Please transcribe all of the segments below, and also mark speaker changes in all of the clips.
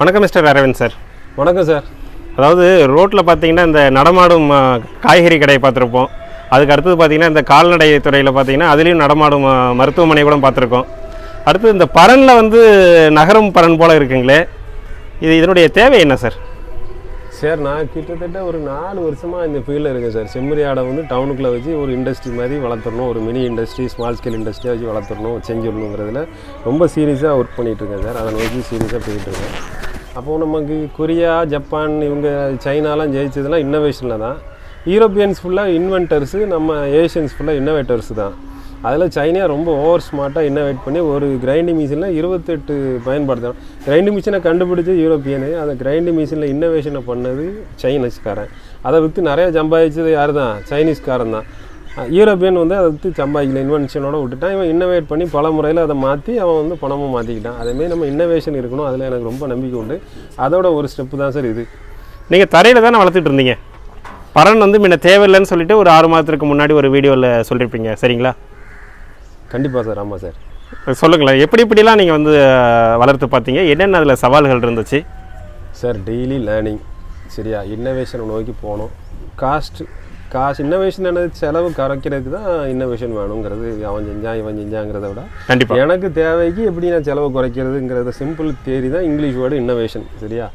Speaker 1: வணக்கம் mister Aravind sir.
Speaker 2: வணக்கம் sir.
Speaker 1: அதாவது ரோட்டில் பார்த்தீங்கன்னா இந்த நடமாடும் காய்கறி கடையை பார்த்துருப்போம் அதுக்கு அடுத்தது பார்த்தீங்கன்னா இந்த கால்நடை துறையில் பார்த்தீங்கன்னா அதுலேயும் நடமாடும் மருத்துவமனை கூட பார்த்துருக்கோம் அடுத்து இந்த பரனில் வந்து நகரம் பரன் போல் இருக்குங்களே இது இதனுடைய தேவை என்ன சார்?
Speaker 2: சார் நான் கிட்டத்தட்ட ஒரு நாலு வருஷமாக இந்த ஃபீல்டில் இருக்கேன் சார். செம்மறி ஆடை வந்து டவுனுக்குள்ளே வச்சு ஒரு இண்டஸ்ட்ரி மாதிரி வளர்த்துறணும் ஒரு மினி இண்டஸ்ட்ரி ஸ்மால் ஸ்கேல் இண்டஸ்ட்ரியாக வச்சு வளர்த்துறணும் செஞ்சிடணுங்கிறதுல ரொம்ப சீரியஸாக ஒர்க் பண்ணிகிட்டு இருக்கேன் சார். அதை நோக்கி சீரியஸாக போயிட்டு இருக்கேன். அப்போது நமக்கு கொரியா ஜப்பான் இவங்க சைனாலாம் ஜெயிச்சதெல்லாம் இன்னோவேஷனில் தான். யூரோப்பியன்ஸ் ஃபுல்லாக இன்வென்டர்ஸு நம்ம ஏஷியன்ஸ் ஃபுல்லாக இன்னோவேட்டர்ஸ் தான். அதில் சைனா ரொம்ப ஓவர் ஸ்மார்ட்டாக இன்னோவேட் பண்ணி ஒரு கிரைண்டிங் மிஷினில் இருபத்தெட்டு பயன்படுத்தணும் கிரைண்டிங் மிஷினை கண்டுபிடிச்ச யூரோப்பியனு அந்த கிரைண்டிங் மிஷினில் இன்னோவேஷனை பண்ணது சைனீஸ்காரன் அதை விற்று நிறைய சம்பாதிச்சது யார் தான் சைனீஸ்காரன் தான். யூரோப்பியன் வந்து அதை விற்று சம்பாதிக்கல இன்வென்ஷனோட விட்டுட்டான் இவன் இன்னோவேட் பண்ணி பல முறையில் அதை மாற்றி அவன் வந்து பணமும் மாற்றிக்கிட்டான் அதேமாரி நம்ம இன்னோவேஷன் இருக்கணும் அதில் எனக்கு ரொம்ப நம்பிக்கை உண்டு. அதோட ஒரு ஸ்டெப்பு தான் சார் இது.
Speaker 1: நீங்கள் தரையில் தானே வளர்த்துட்டு இருந்தீங்க? பரன் வந்து முன்ன தேவையில்லைன்னு சொல்லிட்டு ஒரு ஆறு மாதத்துக்கு முன்னாடி ஒரு வீடியோவில் சொல்லியிருப்பீங்க சரிங்களா?
Speaker 2: கண்டிப்பாக சார் ஆமாம் சார்
Speaker 1: சொல்லுங்களேன் எப்படி எப்படிலாம் நீங்கள் வந்து வளர்த்து பார்த்தீங்க என்னென்ன அதில் சவால்கள் இருந்துச்சு?
Speaker 2: சார் டெய்லி லேர்னிங் சரியா? இன்னோவேஷனை நோக்கி போகணும் காஸ்ட் காசு இன்னோவேஷன் என்னது செலவு குறைக்கிறதுக்கு தான் இன்னோவேஷன் வேணுங்கிறது அவன் செஞ்சான் இவன் செஞ்சாங்கிறத விட.
Speaker 1: கண்டிப்பாக
Speaker 2: எனக்கு தேவைக்கு எப்படி நான் செலவு குறைக்கிறதுங்கிறத சிம்பிள் தேரி தான் இங்கிலீஷ் வேர்டு இன்னோவேஷன் சரியா?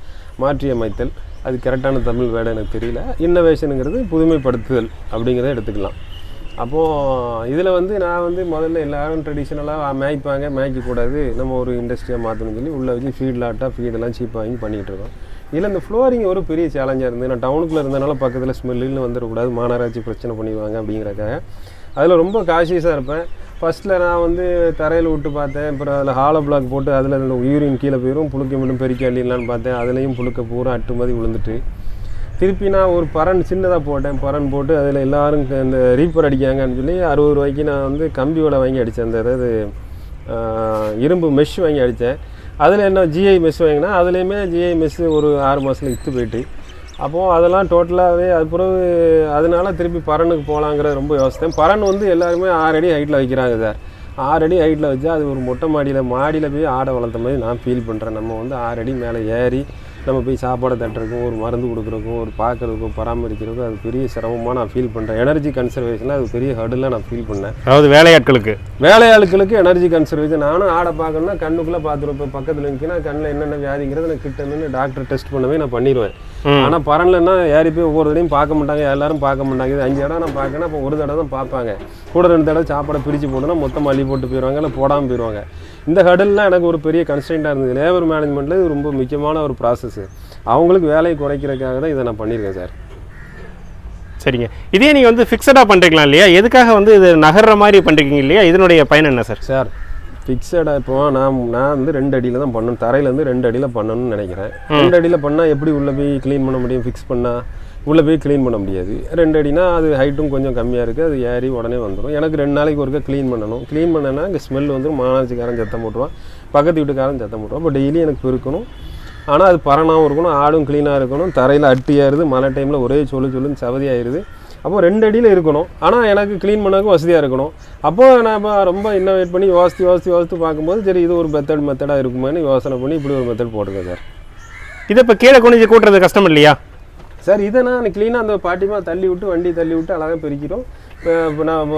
Speaker 2: மாற்றியமைத்தல் அது கரெக்டான தமிழ் வேர்டு எனக்கு தெரியல. இன்னோவேஷனுங்கிறது புதுமைப்படுத்துதல் அப்படிங்கிறத எடுத்துக்கலாம். அப்போது இதில் வந்து நான் வந்து முதல்ல எல்லாரும் ட்ரெடிஷ்னலாக மேய்ப்பாங்க மேய்க்கக்கூடாது. நம்ம ஒரு இண்டஸ்ட்ரியாக மாற்றணும்னு சொல்லி உள்ளே வச்சு ஃபீட் லாட்டாக ஃபீடெல்லாம் சீப்பாக வாங்கி பண்ணிகிட்டு இருக்கோம். இதில் இந்த ஃப்ளோரிங் ஒரு பெரிய சேலஞ்சாக இருந்தது. நான் டவுனுக்குள்ளே இருந்தனால பக்கத்தில் ஸ்மெல்லுன்னு வந்துடக்கூடாது மாநகராட்சி பிரச்சனை பண்ணிடுவாங்க அப்படிங்கிறக்காக. அதில் ரொம்ப காஷியஸாக இருப்பேன். ஃபஸ்ட்டில் நான் வந்து தரையில் விட்டு பார்த்தேன். அப்புறம் அதில் ஹாலோ பிளாக் போட்டு அதில் இந்த யூரின் கீழே போயிடும் புழுக்க மட்டும் பெருக்கி அள்ளிடலான்னு பார்த்தேன். அதுலேயும் புழுக்க பூரா அட்டு மாதிரி விழுந்துட்டு. திருப்பி நான் ஒரு பரன் சின்னதாக போட்டேன். பரன் போட்டு அதில் எல்லாரும் இந்த ரீப்பர் அடிக்காங்கன்னு சொல்லி அறுபது ரூபாய்க்கு நான் வந்து கம்பியோட வாங்கி அடித்தேன் அந்த அதாவது இரும்பு மெஷ் வாங்கி அடித்தேன் அதில் என்ன ஜிஐ மெஸ் வாங்கினா அதுலேயுமே ஜிஐ மெஸ் ஒரு ஆறு மாதத்தில் இத்து போயிட்டு. அப்போது அதெல்லாம் டோட்டலாகவே அது பிறகு அதனால திருப்பி பரனுக்கு போகலாங்கிற ரொம்ப யோசனை பரன் வந்து எல்லாருமே ஆறு அடி ஹைட்டில் வைக்கிறாங்க சார் ஆறு அடி ஹைட்டில் வச்சா அது ஒரு மொட்டை மாடியில் மாடியில் போய் ஆடை வளர்த்த மாதிரி நான் ஃபீல் பண்ணுறேன் நம்ம வந்து ஆறு அடி மேலே ஏறி நம்ம போய் சாப்பாடு தட்டுறதுக்கும் ஒரு மருந்து கொடுக்குறதுக்கும் ஒரு பார்க்குறதுக்கும் பராமரிக்கிறதுக்கும் அது பெரிய சிரமமாக நான் ஃபீல் பண்ணுறேன் எனர்ஜி கன்சர்வேஷனில் அது பெரிய ஹர்டில் நான் ஃபீல் பண்ணேன்.
Speaker 1: அதாவது வேலையாட்களுக்கு.
Speaker 2: வேலையாளுக்களுக்கு எனர்ஜி கன்சர்வேஷன் நானும் ஆடை பார்க்கணும்னா கண்ணுக்குள்ளே பார்த்துருப்பேன். பக்கத்தில் நிற்கினா கண்ணில் என்னென்ன வியாதிங்கிறது நான் கிட்ட டாக்டர் டெஸ்ட் பண்ணவே நான் பண்ணிடுவேன். ஆனால் பரன்லன்னா ஏறி போய் ஒவ்வொரு தடையும் பார்க்க மாட்டாங்க எல்லாரும் பார்க்க மாட்டாங்க. இது அஞ்சு இடம் நான் பார்க்கணும் அப்போ ஒரு தடவை தான் பார்ப்பாங்க. கூட ரெண்டு தடவை சாப்பாடை பிரித்து போட்டோன்னா மொத்தம் அள்ளி போட்டு போயிடுவாங்க இல்லை போடாமல் போயிடுவாங்க இந்த ஹடல்லாம் எனக்கு ஒரு பெரிய கன்ஸ்டன்ட்டாக இருந்தது. லேபர் மேனேஜ்மெண்ட்டில் இது ரொம்ப முக்கியமான ஒரு ப்ராசஸ் அவங்களுக்கு வேலையை குறைக்கிறதுக்காக தான் இதை நான் பண்ணியிருக்கேன் சார்.
Speaker 1: சரிங்க. இதே நீங்கள் வந்து ஃபிக்ஸடாக பண்ணுறீங்களா இல்லையா? எதுக்காக வந்து இது நகர்ற மாதிரி பண்ணுறீங்க இல்லையா? இதனுடைய பயன் என்ன சார்?
Speaker 2: சார் ஃபிக்ஸடாக இப்போ நான் நான் வந்து ரெண்டு அடியில் தான் பண்ணணும். தரையிலேருந்து ரெண்டு அடியில் பண்ணணும்னு நினைக்கிறேன். ரெண்டு அடியில் பண்ணால் எப்படி உள்ளே போய் க்ளீன் பண்ண முடியும்? ஃபிக்ஸ் பண்ணால் உள்ளே போய் க்ளீன் பண்ண முடியாது. ரெண்டு அடினா அது ஹைட்டும் கொஞ்சம் கம்மியாக இருக்குது அது ஏறி உடனே வந்துடும் எனக்கு ரெண்டு நாளைக்கு ஒருக்கா க்ளீன் பண்ணணும். க்ளீன் பண்ணேன்னா இங்கே ஸ்மெல் வந்துடும் மாநாட்சிக்காரன் சத்தம் போட்டுருவான். பக்கத்து வீட்டுக்காரன் சத்தம் போட்டுருவான். இப்போ டெய்லி எனக்கு இருக்கணும் ஆனால் அது பரணாகவும் இருக்கணும். ஆடும் க்ளீனாக இருக்கணும். தரையில் அட்டி ஏறுது. மழை டைமில் ஒரே சொல்லு சொல்லுன்னு சவதி ஆயிடுது அப்போ ரெண்டு அடியில் இருக்கணும். ஆனால் எனக்கு க்ளீன் பண்ணக்கு வசதியாக இருக்கணும். அப்போது நான் இப்போ ரொம்ப இன்னோவேட் பண்ணி யோசித்து யோசித்து யோசித்து பார்க்கும்போது சரி இது ஒரு மெத்தட் மெத்தடாக இருக்குமேன்னு யோசனை பண்ணி இப்படி ஒரு மெத்தட் போட்டிருக்கேன் சார்.
Speaker 1: இதை இப்போ கீழே குனிஞ்சு கூட்டுறது கஷ்டம் இல்லையா?
Speaker 2: சார் இதை நான் க்ளீனாக அந்த பாட்டிமா தள்ளி விட்டு வண்டி தள்ளி விட்டு அழகாக பெருக்கிறோம். இப்போ நான்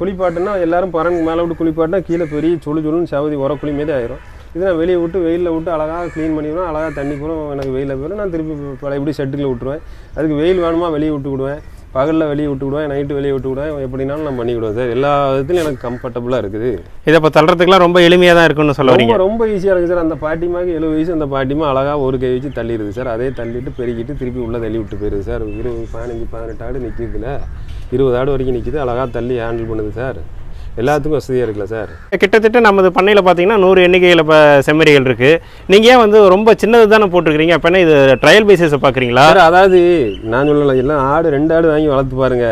Speaker 2: குளிப்பாட்டுனா எல்லாரும் பரன் மேலே விட்டு குளிப்பாட்டினா கீழே பெரிய சுழு சுழுன்னு சவதி உர குழி மாரி ஆயிரும். இதை நான் வெளியே விட்டு வெயிலில் விட்டு அழகாக க்ளீன் பண்ணிடுவேன். அழகாக தண்ணி கூட எனக்கு வெயிலில் போயிடும். நான் திருப்பி பழையபடி ஷெட்டுக்குள்ள விட்டுருவேன். அதுக்கு வெயில் வேணுமா வெளியே விட்டு விடுவேன். பகலில் வெளியே விட்டு விடுவேன் நைட்டு வெளியே விட்டு விடுவேன் எப்படினாலும் நான் பண்ணி விடுவேன் சார். எல்லா விதத்துலையும் எனக்கு கம்ஃபர்டபுளாக இருக்குது.
Speaker 1: இதை இப்போ தள்ளுறதுக்குலாம் ரொம்ப எளிமையாக தான் இருக்குன்னு சொல்ல
Speaker 2: ரொம்ப ரொம்ப ஈஸியாக இருக்குது சார். அந்த பாட்டிமாக்கு எழுபது வயசு அந்த பாட்டிமா அழகாக ஒரு கை வச்சு தள்ளிடுது சார். அதே தள்ளிட்டு பெருக்கிட்டு திருப்பி உள்ளே தள்ளி விட்டு போயிருது சார். இருபது பதினஞ்சு பதினெட்டு ஆடு நிற்கிதுல இருபது ஆடு வரைக்கும் நிற்கிது அழகாக தள்ளி ஹேண்டில் பண்ணுது சார். எல்லாத்துக்கும் வசதியாக இருக்குல்ல சார்?
Speaker 1: கிட்டத்தட்ட நமது பண்ணையில் பார்த்தீங்கன்னா நூறு எண்ணிக்கையில் இப்போ செம்மறிகள் இருக்குது நீங்கள் ஏன் வந்து ரொம்ப சின்னது தானே போட்டிருக்கிறீங்க? அப்போனா இது ட்ரையல் பேசிஸை பார்க்குறீங்களா
Speaker 2: சார் அதாவது நான் சொல்லலை எல்லாம் ஆடு ரெண்டு ஆடு வாங்கி வளர்த்து பாருங்க.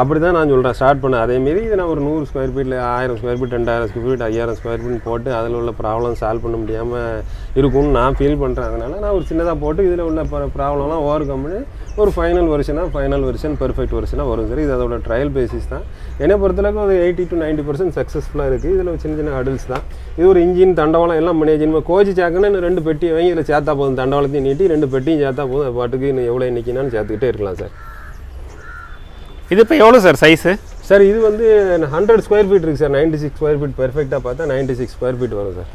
Speaker 2: அப்படி தான் நான் சொல்கிறேன் ஸ்டார்ட் பண்ண. அதேமாரி இதை நான் ஒரு நூறு ஸ்கொயர் ஃபீட்டில் ஆயிரம் ஸ்கொயர் ஃபீட் ரெண்டாயிரம் ஸ்கொயர் ஃபீட் ஐயாயிரம் ஸ்கொயர் ஃபீட் போட்டு அதில் உள்ள ப்ராப்ளம் சால்வ் பண்ண முடியாமல் இருக்கும்னு நான் ஃபீல் பண்ணுறேன் அதனால் நான் ஒரு சின்னதாக போட்டு இதில் உள்ள ப்ராப்ளம்லாம் ஓவர் கம் பண்ணி ஒரு ஃபைனல் வருஷனாக ஃபைனல் வெர்ஷன் பெர்ஃபெக்ட் வருஷனாக வரும். சார் இது அதோட ட்ரையல் பேசிஸ் தான். என்னை பொறுத்தளவுக்கு ஒரு எயிட்டி டு நைன்ட்டி பர்சன்ட் சக்ஸஸ்ஃபுல்லாக இருக்குது இதில் சின்ன சின்ன ஹடில்ஸ் தான். இது ஒரு இன்ஜின் தண்டவாளம் எல்லாம் பண்ணி நம்ம கோச்சி சாக்குன்னு ரெண்டு பெட்டி வாங்கி இதில் சேர்த்தா போதும். தண்டவாளத்தையும் நீட்டி ரெண்டு பெட்டியும் சேர்த்தா போதும். பாட்டுக்கு இன்னும் எவ்வளோ இன்னைக்குனாலும் சேர்த்துக்கிட்டே இருக்கலாம் சார்.
Speaker 1: இது இப்போ எவ்வளோ சார் சைஸு
Speaker 2: சார் இது வந்து ஹண்ட்ரட் ஸ்கொயர் ஃபீட் இருக்குது sir ninety six square feet பெர்ஃபெக்டாக பார்த்தா நைன்டி சிக்ஸ் ஸ்கொயர் ஃபீட் வரும் சார்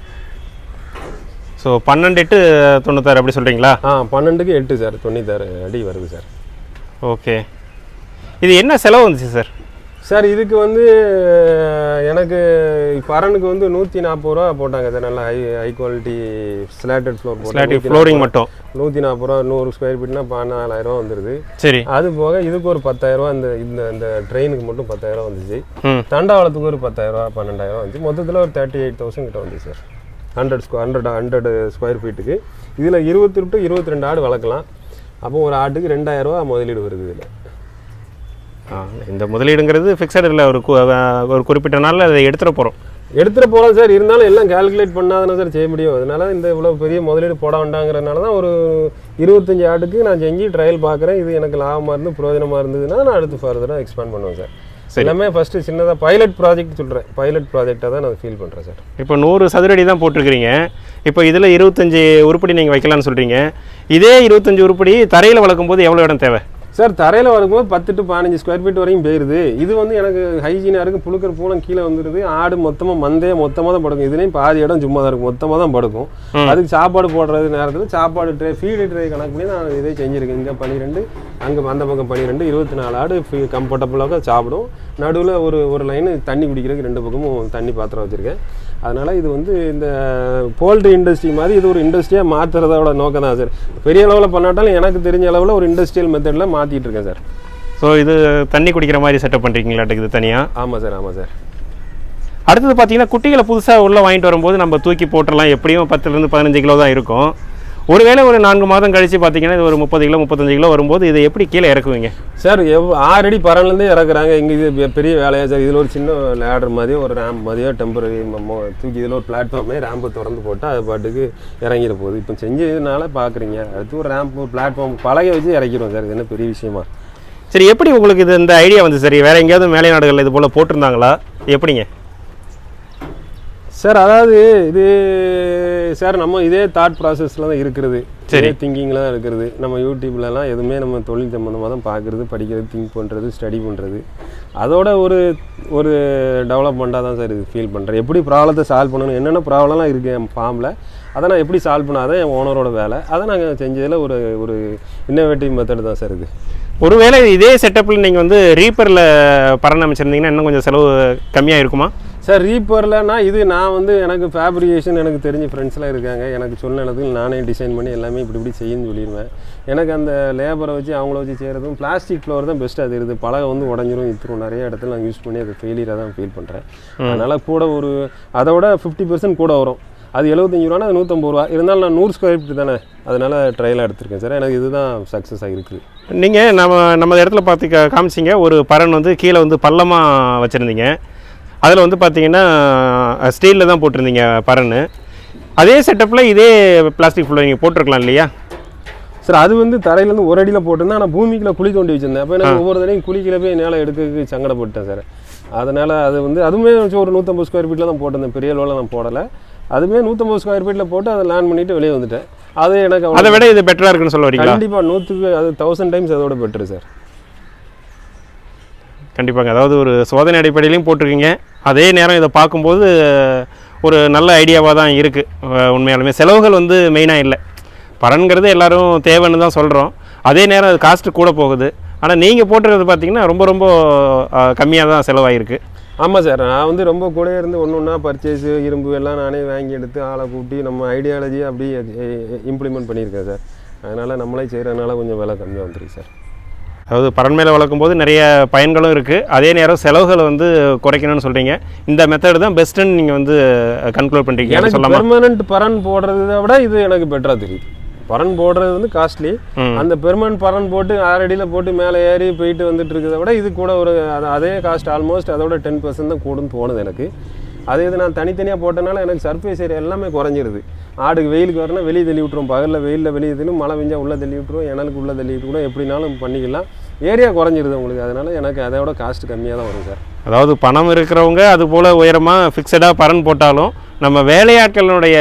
Speaker 1: ஸோ பன்னெண்டு எட்டு தொண்ணூத்தாறு அப்படி சொல்கிறீங்களா
Speaker 2: ஆ பன்னெண்டுக்கு எட்டு சார் தொண்ணூத்தாறு அடி வருது சார்
Speaker 1: ஓகே இது என்ன செலவு வந்துச்சு சார்
Speaker 2: சார் இதுக்கு வந்து எனக்கு பரனுக்கு வந்து நூற்றி நாற்பது ரூபா போட்டாங்க சார் நல்லா high high quality slotted floor
Speaker 1: zloty
Speaker 2: போட்டு
Speaker 1: ஃப்ளோரிங் மட்டும்.
Speaker 2: நூற்றி நாற்பது ரூபா நூறு ஸ்கொயர் ஃபீட்னா பதினாலாயிரம் ரூபா வந்துடுது
Speaker 1: சரி.
Speaker 2: அது போக இதுக்கு ஒரு பத்தாயிரம் ரூபா இந்த இந்த இந்த ட்ரெயினுக்கு மட்டும் பத்தாயிரம் ரூபா வந்துச்சு. தண்டாவளத்துக்கு ஒரு பத்தாயிரம் ரூபா பன்னெண்டாயிரம் வந்துச்சு. மொத்தத்தில் ஒரு தேர்ட்டி எயிட் தௌசண்ட் கிட்ட வந்துச்சு sir. Hundred square hundred hundred square ஃபீட்டுக்கு இதில் இருபத்தி டு இருபத்தி ரெண்டு ஆடு வளர்க்கலாம். அப்போ ஒரு ஆட்டுக்கு ரெண்டாயிரம் ரூபா முதலீடு வருது இதில்.
Speaker 1: இந்த முதலீடுங்கிறது ஃபிக்ஸட் இல்லை ஒரு ஒரு குறிப்பிட்ட நாளில் அதை எடுத்துகிட்டு போகிறோம்
Speaker 2: எடுத்துகிட்டு போகலாம் சார். இருந்தாலும் எல்லாம் கால்குலேட் பண்ணாதானே சார் செய்ய முடியும். அதனால இந்த இவ்வளோ பெரிய முதலீடு போட வேண்டாங்கிறனால தான் ஒரு இருபத்தஞ்சி ஆட்டுக்கு நான் செஞ்சு ட்ரையல் பார்க்குறேன் இது எனக்கு லாபமாக இருந்து பிரயோஜனமாக இருந்ததுன்னா நான் அடுத்து ஃபர்தராக எக்ஸ்பேண்ட் பண்ணுவேன் சார்.
Speaker 1: சரி.
Speaker 2: எல்லாமே ஃபஸ்ட்டு சின்னதாக பைலட் ப்ராஜெக்ட் சொல்கிறேன் பைலட் ப்ராஜெக்டாக தான் நான் ஃபீல் பண்ணுறேன் சார்.
Speaker 1: இப்போ நூறு சதுரடி தான் போட்டிருக்கிறீங்க. இப்போ இதில் இருபத்தஞ்சி உருப்படி நீங்கள் வைக்கலாம்னு சொல்கிறீங்க இதே இருபத்தஞ்சி உருப்படி தரையில் வளர்க்கும் போது எவ்வளோ இடம் தேவை?
Speaker 2: சார் தரையில் வரும்போது பத்து டு பதினஞ்சு ஸ்கொயர் ஃபீட் வரைக்கும் போயிருது. இது வந்து எனக்கு ஹைஜீனாக இருக்குது புழுக்கிற பூலம் கீழே வந்துடுது ஆடு மொத்தமாக மந்தே மொத்தமாக தான் படுக்கும். இதுலேயும் பாதி இடம் சும்மா தான் இருக்கும். மொத்தமாக தான் படுக்கும். அதுக்கு சாப்பாடு போடுறது நேரத்தில் சாப்பாடு ட்ரே ஃபீடு ட்ரே கணக்கு பண்ணி நான் இதே செஞ்சுருக்கேன். இங்கே பன்னிரெண்டு அங்கே அந்த பக்கம் பன்னிரெண்டு இருபத்தி நாலு ஆடு ஃபீ கம்ஃபர்டபுளாக சாப்பிடும். நடுவில் ஒரு ஒரு லைனு தண்ணி குடிக்கிறதுக்கு ரெண்டு பக்கமும் தண்ணி பாத்திரம் வச்சுருக்கேன். அதனால் இது வந்து இந்த போல்ட்ரி இண்டஸ்ட்ரி மாதிரி இது ஒரு இண்டஸ்ட்ரியாக மாற்றுறதோட நோக்கம் தான் சார் பெரிய அளவில் பண்ணாட்டாலும் எனக்கு தெரிஞ்ச அளவில் ஒரு இண்டஸ்ட்ரியல் மெத்தடில் மாற்றிட்டு இருக்கேன் சார்
Speaker 1: ஸோ இது தண்ணி குடிக்கிற மாதிரி செட்டப் பண்ணுறீங்களாட்டுக்கு இது தனியாக
Speaker 2: ஆமாம் சார் ஆமாம் சார்
Speaker 1: அடுத்தது பார்த்தீங்கன்னா குட்டிகளை புதுசாக உள்ளே வாங்கிட்டு வரும்போது நம்ம தூக்கி போட்டுடலாம். எப்படியும் பத்துலேருந்து பதினஞ்சு கிலோ தான் இருக்கும். ஒருவேளை ஒரு நான்கு மாதம் கழித்து பார்த்தீங்கன்னா இது ஒரு முப்பது கிலோ முப்பத்தஞ்சு கிலோ வரும்போது இதை எப்படி கீழே இறக்குவீங்க?
Speaker 2: சார் எவ் ஆறடி பரன்லேருந்தே இறக்குறாங்க. இங்கே இது பெரிய வேலையா சார். இதில் ஒரு சின்ன லேடர் மாதிரியோ ஒரு ரேம்ப் மாதிரியோ டெம்பரரி தூக்கி இதில் ஒரு பிளாட்ஃபார்மே ரேம்பை திறந்து போட்டால் அது பாட்டுக்கு இறங்கிட போகுது. இப்போ செஞ்சதுனால பார்க்குறீங்க அடுத்து ஒரு ரேம்ப் பிளாட்ஃபார்ம் பழக வச்சு இறக்கிடுவோம் சார். இது என்ன பெரிய விஷயமா?
Speaker 1: சரி எப்படி உங்களுக்கு இது இந்த ஐடியா வந்து சரி? வேற எங்கேயாவது மேலை நாடுகளில் இது போல் போட்டிருந்தாங்களா? எப்படிங்க?
Speaker 2: சார் அதாவது இது சார் நம்ம இதே தாட் ப்ராசஸில் தான் இருக்கிறது.
Speaker 1: சரி.
Speaker 2: திங்கிங்கில் தான் இருக்கிறது. நம்ம யூடியூப்லலாம் எதுவுமே நம்ம தொழில் சம்மந்தமாக தான் பார்க்குறது படிக்கிறது திங்க் பண்ணுறது ஸ்டடி பண்ணுறது அதோட ஒரு ஒரு டெவலப்மெண்ட்டாக தான் சார் இது ஃபீல் பண்ணுறேன் எப்படி ப்ராப்ளத்தை சால்வ் பண்ணணும்? என்னென்ன ப்ராப்ளம்லாம் இருக்குது என் ஃபார்மில் அதை நான் எப்படி சால்வ் பண்ணாதான் என் ஓனரோட வேலை. அதை நாங்கள் செஞ்சதில் ஒரு ஒரு இன்னோவேட்டிவ் மெத்தட் தான் சார் இது.
Speaker 1: ஒருவேளை இதே செட்டப்பில் நீங்கள் வந்து ரீப்பரில் பறன் அமைச்சிருந்தீங்கன்னா இன்னும் கொஞ்சம் செலவு கம்மியாக இருக்குமா
Speaker 2: சார் ரீப்பர்லனா இது நான் வந்து எனக்கு ஃபேப்ரிகேஷன் எனக்கு தெரிஞ்ச ஃப்ரெண்ட்ஸ்லாம் இருக்காங்க. எனக்கு சொன்ன இடத்துல நானே டிசைன் பண்ணி எல்லாமே இப்படி இப்படி செய்யுன்னு சொல்லிடுவேன். எனக்கு அந்த லேபரை வச்சு அவங்கள வச்சு செய்கிறதும் பிளாஸ்டிக் ஃப்ளோர் தான் பெஸ்ட்டாக தெரியுது. பலகை வந்து உடஞ்சிரும் இத்திரும் நிறைய இடத்துல நான் யூஸ் பண்ணி அதை ஃபெயிலியராக தான் ஃபீல் பண்ணுறேன் அதனால் கூட ஒரு அதை விட ஃபிஃப்டி பர்சன்ட் கூட வரும். அது எழுபத்தஞ்சு ரூபானா அது நூற்றம்பது ரூபா. இருந்தாலும் நான் நூறு ஸ்கொயர் ஃபீட் தானே. அதனால் ட்ரையலாக எடுத்திருக்கேன் சார். எனக்கு இதுதான் சக்ஸஸ் ஆகிருக்குது
Speaker 1: நீங்கள் நம்ம நம்ம இடத்துல பார்த்து காமிச்சீங்க. ஒரு பறன் வந்து கீழே வந்து பள்ளமாக வச்சுருந்தீங்க. அதில் வந்து பார்த்தீங்கன்னா ஸ்டீலில் தான் போட்டிருந்தீங்க பறன் அதே செட்டப்பில் இதே பிளாஸ்டிக் ஃபுல்லாக நீங்கள் போட்டிருக்கலாம் இல்லையா?
Speaker 2: சார் அது வந்து தரையிலேருந்து ஒரு அடியில் போட்டிருந்தேன் ஆனால் பூமிக்குள்ள குழி தோண்டி வச்சிருந்தேன். அப்போ எனக்கு ஒவ்வொரு தடையும் குழிக்கில போய் நேரம் எடுக்கிறதுக்கு சங்கடப்பட்டேன் சார் அதனால் அது வந்து அதுவுமே வச்சு ஒரு நூற்றம்பது ஸ்கொயர் ஃபீட்டில் தான் போட்டிருந்தேன். பெரிய அளவில் நான் போடலை. அதுவுமே நூற்றம்பது ஸ்கொயர் ஃபீட்டில் போட்டு அதை லேண்ட் பண்ணிட்டு வெளியே வந்துட்டேன். அது எனக்கு
Speaker 1: அதை விட இது பெட்டராக இருக்குன்னு சொல்ல வரீங்களா?
Speaker 2: கண்டிப்பாக நூற்றுக்கு அது தௌசண்ட் டைம்ஸ் அதோட பெட்ரு சார்
Speaker 1: கண்டிப்பாங்க. அதாவது ஒரு சோதனை அடிப்படையிலையும் போட்டிருக்கீங்க. அதே நேரம் இதை பார்க்கும்போது ஒரு நல்ல ஐடியாவாக தான் இருக்குது உண்மையாலுமே. செலவுகள் வந்து மெயினாக இல்லை. பலன்கிறது எல்லாரும் தேவைன்னு தான் சொல்கிறோம் அதே நேரம் அது காஸ்ட்டு கூட போகுது. ஆனால் நீங்கள் போட்டுறது பார்த்தீங்கன்னா ரொம்ப ரொம்ப கம்மியாக தான் செலவாயிருக்கு.
Speaker 2: ஆமாம் சார். நான் வந்து ரொம்ப கூட இருந்து ஒன்று ஒன்றா பர்ச்சேஸு இரும்பு எல்லாம் நானே வாங்கி எடுத்து ஆளை கூட்டி நம்ம ஐடியாலஜி அப்படியே இம்ப்ளிமெண்ட் பண்ணியிருக்கேன் சார். அதனால் நம்மளே செய்கிறதுனால கொஞ்சம் விலை கம்மியாக வந்துருக்கு சார்.
Speaker 1: அதாவது பறன் மேலே வளர்க்கும்போது நிறைய பயன்களும் இருக்குது அதே நேரம் செலவுகளை வந்து குறைக்கணும்னு சொல்கிறீங்க இந்த மெத்தடு தான் பெஸ்ட்டுன்னு நீங்கள் வந்து கன்க்ளூட் பண்ணுறீங்க
Speaker 2: எனக்கு
Speaker 1: சொல்லாமா
Speaker 2: பெர்மனன்ட் பரன் போடுறதை விட இது எனக்கு பெட்டராக தெரியுது. பரன் போடுறது வந்து காஸ்ட்லி. அந்த பெர்மனன்ட் பரன் போட்டு ஆறடியில் போட்டு மேலே ஏறி போயிட்டு வந்துட்டு இருக்கிறத விட இது கூட ஒரு அது- அதே காஸ்ட் ஆல்மோஸ்ட் அதோட டென் பர்சன்ட் தான் கூடுன்னு தோணுது எனக்கு. அதே இது நான் தனித்தனியாக போட்டனால எனக்கு சர்ஃபேஸ் ஏரியா எல்லாமே குறைஞ்சிருது. ஆடுக்கு வெயிலுக்கு வரனா வெளியே தள்ளி விட்டுரும் பகலில் வெயிலில் வெளியே தள்ளும் மழை பெஞ்சால் உள்ளே தள்ளி விட்டுரும் எனலுக்கு உள்ளே தள்ளி விட்டு கூட எப்படினாலும் பண்ணிக்கலாம். ஏரியா குறைஞ்சிருது உங்களுக்கு. அதனால் எனக்கு அதோட காஸ்ட் கம்மியாக தான் வரும் சார்
Speaker 1: அதாவது பணம் இருக்கிறவங்க அது போல் உயரமாக ஃபிக்ஸடாக பரன் போட்டாலும் நம்ம வேலையாட்களினுடைய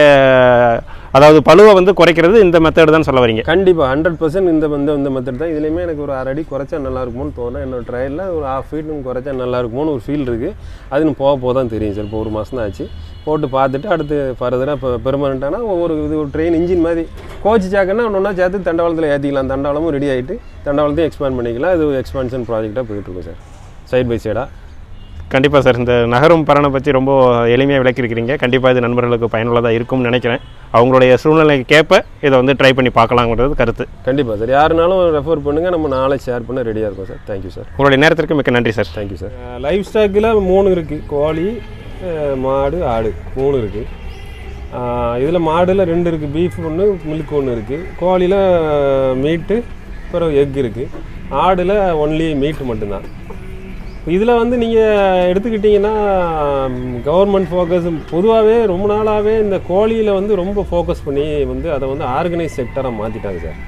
Speaker 1: அதாவது பழுவை வந்து குறைக்கிறது இந்த மெத்தட் தான் சொல்ல வரீங்க.
Speaker 2: கண்டிப்பாக ஹண்ட்ரட் பர்சன்ட் இந்த இந்த இந்த மெத்தட் தான். இதுலேயுமே எனக்கு ஒரு அரை அடி குறைச்சா நல்லா இருக்குமோன்னு தோணும் என்னோட ட்ரையலில் ஒரு ஹாஃப் ஃபீட்டும் குறைச்சா நல்லா இருக்குமோன்னு ஒரு ஃபீல் இருக்குது அது இன்னும் போக போக தான் தெரியும் சார் இப்போ ஒரு மாதம் தான் ஆச்சு. போட்டு பார்த்துட்டு அடுத்து ஃபர்தராக இப்போ பெர்மனண்ட்டானா ஒவ்வொரு இது ஒரு ட்ரெயின் இன்ஜின் மாதிரி கோச்சு சாக்குன்னா ஒன்றா சேர்த்து தண்டவாளத்தில் ஏற்றிக்கலாம் தண்டவாளமும் ரெடி ஆகிட்டு தண்டவாளத்தையும் எக்ஸ்பேண்ட் பண்ணிக்கலாம். இது எக்ஸ்பான்ஷன் ப்ராஜெக்டாக போயிட்டுருக்கும் சார். சைட் பை சைடாக
Speaker 1: கண்டிப்பாக சார் இந்த நகரும் பரனை பற்றி ரொம்ப எளிமையாக விளக்கியிருக்கிறீங்க. கண்டிப்பாக இது நண்பர்களுக்கு பயனுள்ளதாக இருக்கும்னு நினைக்கிறேன். அவங்களுடைய சூழ்நிலைக்கேற்ப இதை வந்து ட்ரை பண்ணி பார்க்கலாங்கிறது கருத்து.
Speaker 2: கண்டிப்பாக சார். யாருனாலும் ரெஃபர் பண்ணுங்கள் நம்ம நாளை ஷேர் பண்ண ரெடியாக இருக்கும் சார். தேங்க்யூ சார்
Speaker 1: உங்களுடைய நேரத்திற்கு மிக்க நன்றி சார்.
Speaker 2: தேங்க்யூ சார் லைஃப் ஸ்டாக்கில் மூணு இருக்குது கோழி மாடு ஆடு. மூணு இருக்குது இதில் மாடில் ரெண்டு இருக்குது பீஃப் ஒன்று மில்க் ஒன்று இருக்குது கோழியில் மீட்டு அப்புறம் எக் இருக்குது ஆடில் ஒன்லி மீட் மட்டும்தான். இதில் வந்து நீங்கள் எடுத்துக்கிட்டிங்கன்னா கவர்மெண்ட் ஃபோக்கஸ் பொதுவாகவே ரொம்ப நாளாகவே இந்த கோழியில் வந்து ரொம்ப ஃபோக்கஸ் பண்ணி வந்து அதை வந்து ஆர்கனைஸ் செக்டராக மாற்றிட்டாங்க சார்.